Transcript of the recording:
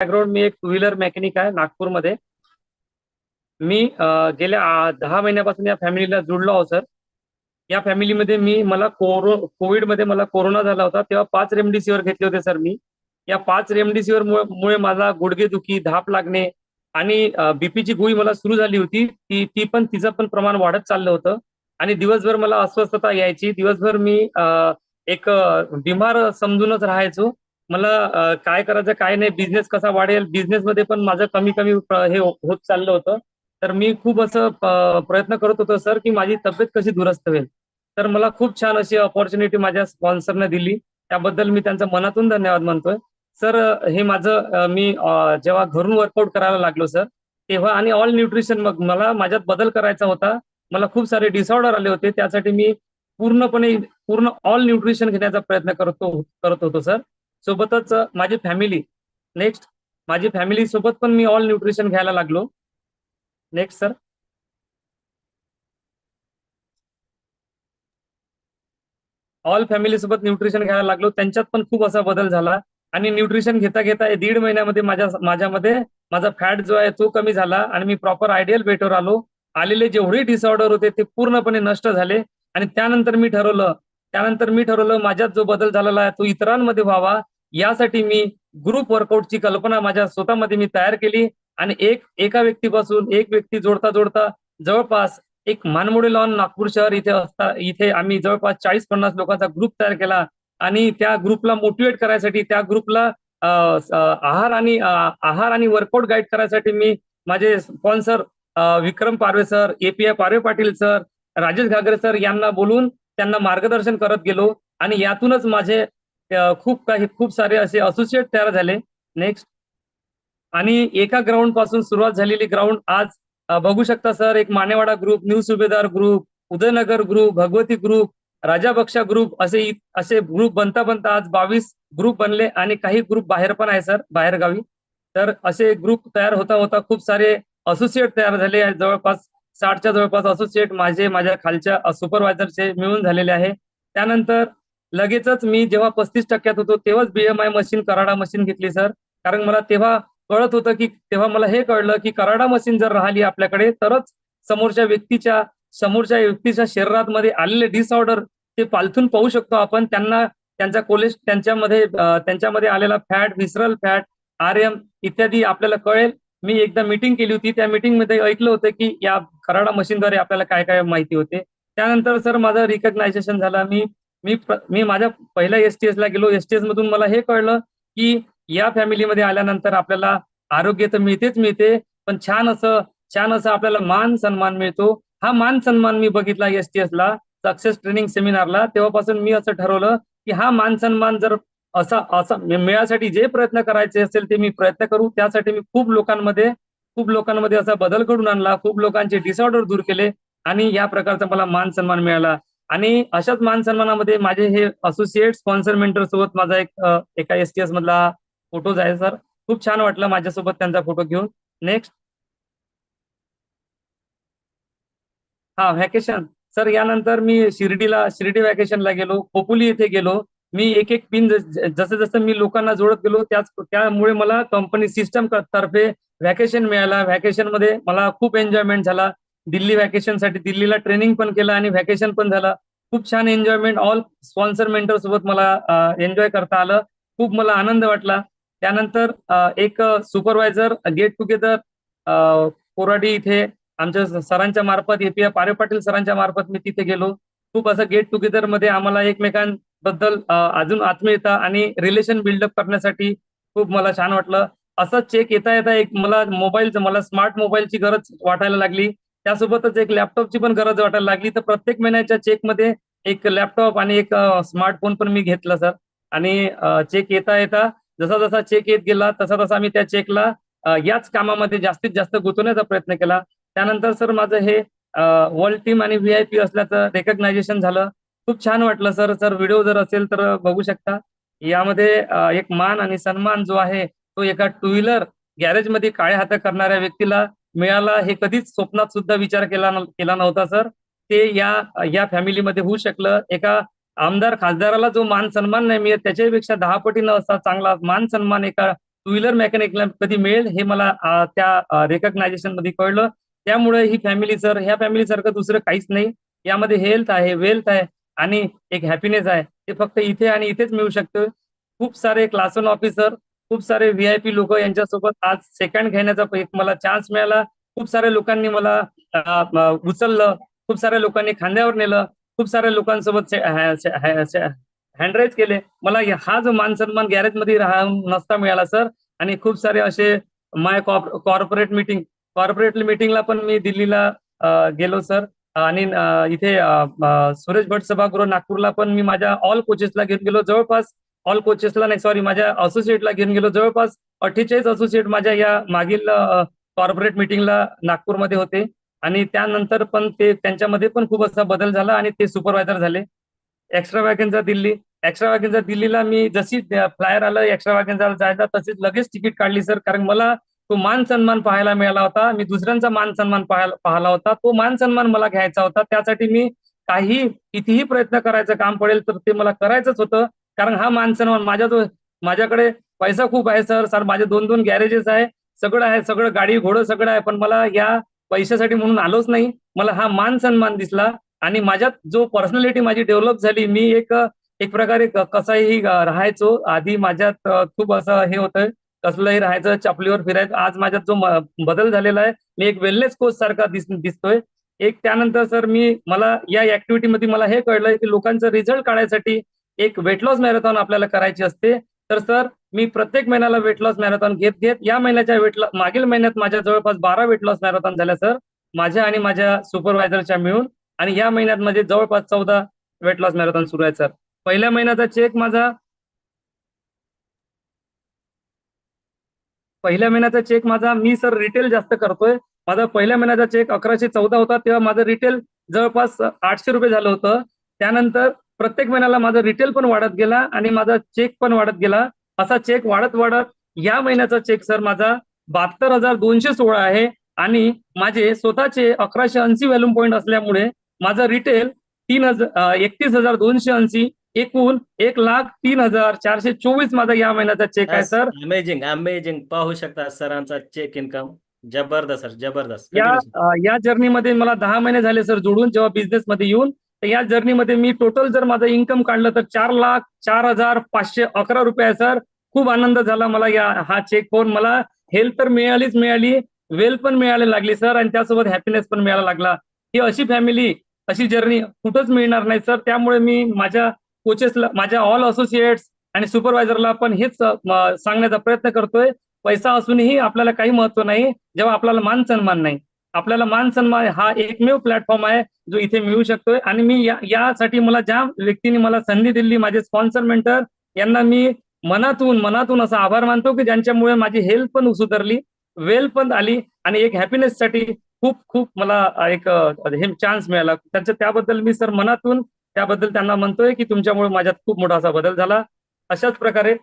Background मी एक two wheeler mechanic आहे नागपूरमध्ये. मी गेल्या दहा महिन्यापासून या फॅमिलीला जुडलो आहो सर या फॅमिलीमध्ये मी मला कोरो कोविडमध्ये मला कोरोना झाला होता तेव्हा पाच रेमडेसिवीर घेतले होते सर मी. या पाच रेमडेसिवीर मुळे माझा गुडघेदुखी धाप लागणे आणि बीपीची गोळी मला सुरू झाली होती ती ती पण तिचं पण प्रमाण वाढत चाललं होतं आणि दिवसभर मला अस्वस्थता यायची. दिवसभर मी एक बिमार समजूनच राहायचो. मला काय करायचं काय नाही बिझनेस कसा वाढेल? बिझनेसमध्ये पण माझं कमी कमी हे हो, होत चाललं होतं. तर मी खूप असं प्रयत्न करत होतो सर की माझी तब्येत कशी दुरुस्त होईल? तर मला खूप छान अशी ऑपॉर्च्युनिटी माझ्या स्पॉन्सरने दिली. त्याबद्दल मी त्यांचा मनातून धन्यवाद मानतोय. सर हे माझं मी जेव्हा घरून वर्कआउट करायला लागलो सर तेव्हा आणि ऑल न्यूट्रिशन मग मला माझ्यात बदल करायचा होता. मला खूप सारे डिसऑर्डर आले होते. त्यासाठी मी पूर्णपणे पूर्ण ऑल न्यूट्रिशन घेण्याचा प्रयत्न करतो करत होतो सर. सोबतच माझी फॅमिली नेक्स्ट माझी फॅमिली सोबत पण मी ऑल न्यूट्रिशन घ्यायला लागलो. नेक्स्ट सर ऑल फॅमिली सोबत न्यूट्रिशन घ्यायला लागलो. त्यांच्यात पण खूप असा बदल झाला. आणि न्यूट्रिशन घेता घेता दीड महिन्यामध्ये माझ्या माझ्यामध्ये माझा फॅट जो आहे तो कमी झाला आणि मी प्रॉपर आयडियल वेटवर आलो. आलेले जेवढे डिसऑर्डर होते ते पूर्णपणे नष्ट झाले. आणि त्यानंतर मी ठरवलं त्यानंतर मी ठरवलं माझ्यात जो बदल झालेला आहे तो इतरांमध्ये व्हावा. यासाठी मी ग्रुप वर्कआउटची कल्पना माझ्या स्वतःमध्ये मी तयार केली आणि एक एका व्यक्तीपासून एक व्यक्ती जोडता जोडता जवळपास एक मानमोडी लॉन नागपूर शहर इथे असता इथे आम्ही जवळपास चाळीस पन्नास लोकांचा ग्रुप तयार केला आणि त्या ग्रुपला मोटिवेट करायसाठी त्या ग्रुपला आहार आणि आहार आणि वर्कआउट गाईड करायसाठी मी माझे sponsor Vikram Parve sir A P I Parve Patil sir Rajesh Ghagre sir यांना बोलून त्यांना मार्गदर्शन करत गेलो आणि यातूनच माझे खूप काही खूप सारे असे असोसिएट तयार झाले. नेक्स्ट आणि एका ग्राउंडपासून सुरुवात झालेली ग्राउंड आज बघू शकता सर एक Manewada group new Subhedar group Udaynagar group Bhagwati group Raja Baksha group असे असे ग्रुप बनता बनता आज बावीस ग्रुप बनले आणि काही ग्रुप बाहेर पण आहे सर बाहेर गावी तर असे ग्रुप तयार होता होता खूप सारे असोसिएट तयार झाले. जवळपास साठच्या जवळपास असोसिएट माझे माझ्या खालच्या सुपरवायझरचे मिळून झालेले आहे. त्यानंतर लगेचच मी जेव्हा पस्तीस टक्क्यात होतो तेव्हाच बीएमआय मशीन कराडा मशीन घेतली सर कारण मला तेव्हा कळत होतं की तेव्हा मला हे कळलं की कराडा मशीन जर राहिली आपल्याकडे तरच समोरच्या व्यक्तीच्या समोरच्या व्यक्तीच्या शरीरात मध्ये आलेले डिसऑर्डर ते पालथून पाहू शकतो आपण. त्यांना त्यांचा कोलेस्ट त्यांच्यामध्ये त्यांच्यामध्ये आलेला fat visceral fat R M इत्यादी आपल्याला कळेल. मी एकदा मीटिंग केली होती. त्या मीटिंगमध्ये ऐकलं होतं की या कराडा मशीनद्वारे आपल्याला काय काय माहिती होते. त्यानंतर सर माझं रिकग्नायझेशन झालं. मी मी मी माझ्या पहिल्या एसटीएस ला गेलो. एसटीएस मधून मला हे कळलं की या फॅमिलीमध्ये आल्यानंतर आपल्याला आरोग्य तर मिळतेच मिळते पण छान असं छान असं आपल्याला मान सन्मान मिळतो. हा मान सन्मान मी बघितला एसटीएस ला. सक्सेस ट्रेनिंग सेमिनारला तेव्हापासून मी असं ठरवलं की हा मान सन्मान जर असा असा मिळासाठी जे प्रयत्न करायचे असेल ते मी प्रयत्न करू. त्यासाठी मी खूप लोकांमध्ये खूप लोकांमध्ये असा बदल घडून आणला. खूप लोकांचे डिसऑर्डर दूर केले आणि या प्रकारचा मला मान सन्मान मिळाला. आणि अशाच मान सन्मानामध्ये माझे हे असोसिएट स्पॉन्सर मेंटर सोबत माझा एक एका एस टी एस मधला फोटोज आहे सर खूप छान वाटलं माझ्यासोबत त्यांचा फोटो घेऊन. नेक्स्ट हा व्हॅकेशन सर यानंतर मी शिर्डीला शिर्डी व्हॅकेशनला गेलो. खोपोली येथे गेलो. मी एक एक पिन जसं जसं मी लोकांना जोडत गेलो त्याच त्यामुळे मला कंपनी सिस्टम तर्फे व्हॅकेशन मिळाला. व्हॅकेशनमध्ये मला खूप एन्जॉयमेंट झाला. दिल्ली व्हॅकेशनसाठी दिल्लीला ट्रेनिंग पण केलं आणि व्हॅकेशन पण झालं. खूप छान एन्जॉयमेंट ऑल स्पॉन्सर मेंटर सोबत मला एन्जॉय करता आलं. खूप मला आनंद वाटला. त्यानंतर एक सुपरवायझर गेट टुगेदर कोराडी इथे आमच्या सरांच्या मार्फत एपीआय पारे पाटील सरांच्या मार्फत मी तिथे गेलो. खूप असं गेट टुगेदरमध्ये आम्हाला एकमेकां बद्दल अजून आत्मीयता आणि रिलेशन बिल्डअप करण्यासाठी खूप मला छान वाटलं. असं चेक येता येता एक मला मोबाईलचं मला स्मार्ट मोबाईलची गरज वाटायला लागली. त्यासोबतच एक लॅपटॉपची पण गरज वाटायला लागली. तर प्रत्येक महिन्याच्या चेकमध्ये एक लॅपटॉप आणि एक स्मार्टफोन पण मी घेतला सर आणि चेक येता येता जसा जसा चेक येत गेला तसा तसा मी त्या चेकला याच कामामध्ये जास्तीत जास्त गुंतवण्याचा प्रयत्न केला. त्यानंतर सर माझं हे वर्ल्ड टीम आणि व्ही आय पी असल्याचं रेकग्नायझेशन झालं. खूप छान वाटलं सर. सर व्हिडिओ जर असेल तर बघू शकता. यामध्ये एक मान आणि सन्मान जो आहे तो एका टू व्हीलर गॅरेजमध्ये काळ्या हात करणाऱ्या व्यक्तीला मिळाला. हे कधीच स्वप्नात सुद्धा विचार केला केला नव्हता सर. ते या या फॅमिलीमध्ये होऊ शकलं. एका आमदार खासदाराला जो मान सन्मान नाही मिळत त्याच्यापेक्षा दहा पटीनं असा चांगला मान सन्मान एका टू व्हीलर मेकॅनिकला कधी मिळेल हे मला त्या रेकग्नायझेशनमध्ये कळलं. त्यामुळे ही फॅमिली सर ह्या फॅमिली सारखं दुसरं काहीच नाही. यामध्ये हेल्थ आहे वेल्थ आहे. आणि एक हॅपीनेस आहे. ते फक्त इथे आणि इथेच मिळू शकतं. खूप सारे क्लास वन ऑफिसर खूप सारे व्ही आय पी लोक यांच्यासोबत आज सेकंड घेण्याचा एक मला चान्स मिळाला. खूप साऱ्या लोकांनी मला उचललं. खूप साऱ्या लोकांनी खांद्यावर नेलं. खूप साऱ्या लोकांसोबत हँडराईज केले. मला हा जो मान सन्मान गॅरेजमध्ये राहून नसता मिळाला सर आणि खूप सारे असे माय कॉर्पोरेट मीटिंग कॉर्पोरेट मिटिंगला पण मी दिल्लीला गेलो सर आणि इथे सुरेश भट सभागृह नागपूरला पण मी माझ्या ऑल कोचेसला घेऊन गेलो. जवळपास ऑल कोचेसला नाही सॉरी माझ्या असोसिएटला घेऊन गेलो. जवळपास अठ्ठेचाळीस असोसिएट माझ्या या मागील कॉर्पोरेट मिटिंगला नागपूरमध्ये होते. आणि त्यानंतर पण ते त्यांच्यामध्ये पण खूप असा बदल झाला आणि ते सुपरवायझर झाले. एक्स्ट्रा वॅगनचा दिल्ली. एक्स्ट्रा वॅगनचा दिल्लीला मी जशी फ्लायर आलं एक्स्ट्रा वॅगनचा जायचा तसेच लगेच तिकीट काढली सर कारण मला तो मान सन्मान पाहायला मिळाला होता. मी दुसऱ्यांचा मान सन्मान पाहायला पाहिला होता. तो मान सन्मान मला घ्यायचा होता. त्यासाठी मी काही कितीही प्रयत्न करायचं काम पडेल तर ते मला करायचंच होतं. कारण हा मान सन्मान माझ्या जो माझ्याकडे पैसा खूप आहे सर. सर माझे दोन दोन गॅरेजेस आहे. सगळं आहे सगळं गाडी घोडं सगळं आहे. पण मला या पैशासाठी म्हणून आलोच नाही. मला हा मान सन्मान दिसला आणि माझ्यात जो पर्सनॅलिटी माझी डेव्हलप झाली मी एक एक प्रकारे कसाही राहायचो. आधी माझ्यात खूप असं हे होतं. कसलंही राहायचं चपलीवर फिरायचं. आज माझ्यात जो बदल झालेला आहे मी एक वेलनेस कोच सारखा दिस दिसतोय. एक त्यानंतर सर मी मला या ऍक्टिव्हिटीमध्ये मला हे कळलंय की लोकांचं रिझल्ट काढायसाठी एक वेट लॉस मॅरेथॉन आपल्याला करायची असते. तर सर मी प्रत्येक महिन्याला वेट लॉस मॅरेथॉन घेत घेत या महिन्याच्या वेट मागील महिन्यात माझ्या जवळपास बारा वेट लॉस मॅरेथॉन झाल्या सर. माझ्या आणि माझ्या सुपरवायझरच्या मिळून. आणि या महिन्यात म्हणजे जवळपास चौदा वेट लॉस मॅरेथॉन सुरू आहे सर. पहिल्या महिन्याचा चेक माझा पहिल्या महिन्याचा चेक माझा मी सर रिटेल जास्त करतोय. माझा पहिल्या महिन्याचा चेक अकराशे चौदा होता तेव्हा माझं रिटेल जवळपास आठशे रुपये झालं होतं. त्यानंतर प्रत्येक महिन्याला माझा रिटेल पण वाढत गेला आणि माझा चेक पण वाढत गेला. असा चेक वाढत वाढत या महिन्याचा चेक सर माझा बहात्तर हजार दोनशे सोळा आहे आणि माझे स्वतःचे अकराशे ऐंशी व्हॅल्यूम पॉईंट असल्यामुळे माझा रिटेल तीन हजार एकतीस हजार दोनशे ऐंशी एकूण एक लाख तीन हजार चारशे चोवीस माझा या महिन्याचा चेक आहे सर अमेझिंग अमेझिंग पाहू शकता सरांचा चेक इन्कम जबरदस्त सर जबरदस्त. या या जर्नीमध्ये मला दहा महिने झाले सर जोडून जेव्हा बिझनेस मध्ये येऊन तर या जर्नीमध्ये मी टोटल जर माझं इन्कम काढलं तर चार लाख चार हजार पाचशे अकरा रुपये आहे सर खूप आनंद झाला मला या हा चेक पाहून. मला हेल्थ तर मिळालीच मिळाली वेल्थ पण मिळायला लागली सर आणि त्यासोबत हॅपीनेस पण मिळायला लागला. ही अशी फॅमिली अशी जर्नी कुठंच मिळणार नाही सर त्यामुळे मी माझ्या कोचेसला माझ्या ऑल असोसिएट्स आणि सुपरवायझरला पण हेच सांगण्याचा प्रयत्न करतोय. पैसा असूनही आपल्याला काही महत्त्व नाही. जेव्हा आपल्याला मान सन्मान नाही. आपल्याला मान सन्मान हा एकमेव प्लॅटफॉर्म आहे जो इथे मिळू शकतोय. आणि मी या यासाठी मला ज्या व्यक्तीने मला संधी दिली माझे स्पॉन्सर मेंटर यांना मी मनातून मनातून असा आभार मानतो की ज्यांच्यामुळे माझी हेल्थ पण सुधारली वेल पण आली आणि एक हॅपीनेससाठी खूप खूप मला एक हे चान्स मिळाला. त्यांचं त्याबद्दल मी सर मनातून त्याबद्दल त्यांना म्हणतोय की तुमच्यामुळे माझ्यात खूप मोठा असा बदल झाला. अशाच प्रकारे